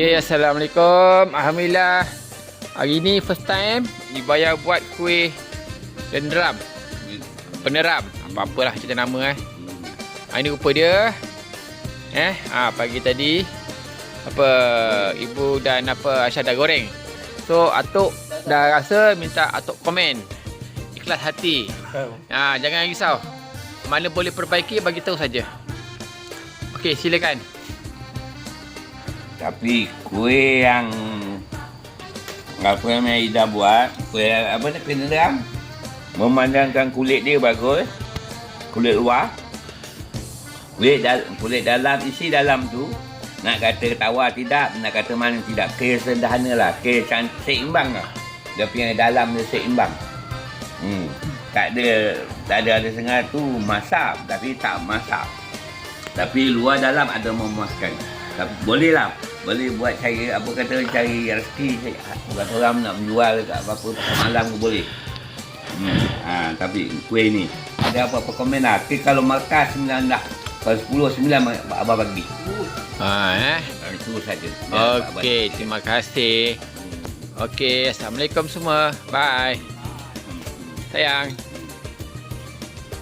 Okay, Assalamualaikum. Alhamdulillah. Hari ni first time Ibaya buat kuih dendram. Peneram. Apa-apalah cerita nama eh. Hari ni rupa dia. Eh, ah pagi tadi apa ibu dan apa Aisyah dah goreng. So Atuk dah rasa minta Atuk komen. Ikhlas hati. Ha, jangan risau. Mana boleh perbaiki bagi tahu saja. Okey, silakan. Tapi kuih yang apa yang Ida buat, kuih apa kena dalam memandangkan kulit dia bagus, kulit luar, kulit dal kulit dalam isi dalam tu nak kata tawar tidak, nak kata mana tidak, kuih sederhana lah, kuih cantik seimbang lah. Dia punya dalam dia seimbang. Hmm. Tak ada tak ada ada setengah tu masak tapi tak masak. Tapi luar dalam ada memuaskan. Tapi boleh lah. Boleh buat cari apa kata cari rezeki. Kata orang nak menjual kat apa-apa pasal malam pun boleh. Hmm. Ha, tapi kuih ni ada apa-apa komen lah. Tapi kalau markah 9 dah. Kalau 10 9 abang bagi. Ha eh. Ha, itu saja. Okey, terima kasih. Okey, Assalamualaikum semua. Bye. Sayang.